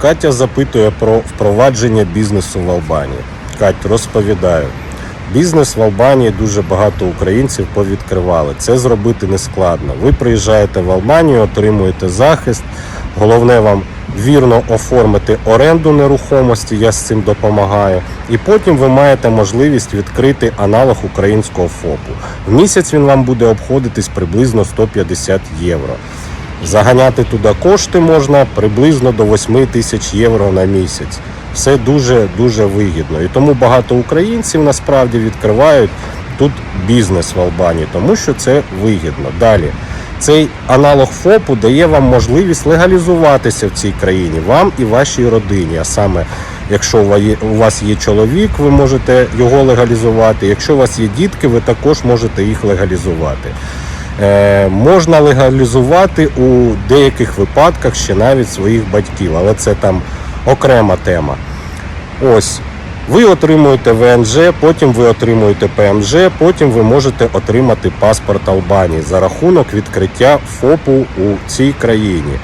Катя запитує про впровадження бізнесу в Албанії. Кать, розповідаю. Бізнес в Албанії дуже багато українців повідкривали. Це зробити не складно. Ви приїжджаєте в Албанію, отримуєте захист. Головне вам вірно оформити оренду нерухомості. Я з цим допомагаю. І потім ви маєте можливість відкрити аналог українського ФОПу. В місяць він вам буде обходитись приблизно 150 євро. Заганяти туди кошти можна приблизно до 8 тисяч євро на місяць. Все дуже дуже вигідно. І тому багато українців насправді відкривають тут бізнес в Албанії, тому що це вигідно. Далі цей аналог ФОПу дає вам можливість легалізуватися в цій країні, вам і вашій родині. А саме, якщо у вас є чоловік, ви можете його легалізувати. Якщо у вас є дітки, ви також можете їх легалізувати. Е, можна легалізувати у деяких випадках ще навіть своїх батьків, але це там окрема тема. Ось. Ви отримуєте ВНЖ, потім ви отримуєте ПМЖ, потім ви можете отримати паспорт Албанії за рахунок відкриття ФОПу у цій країні.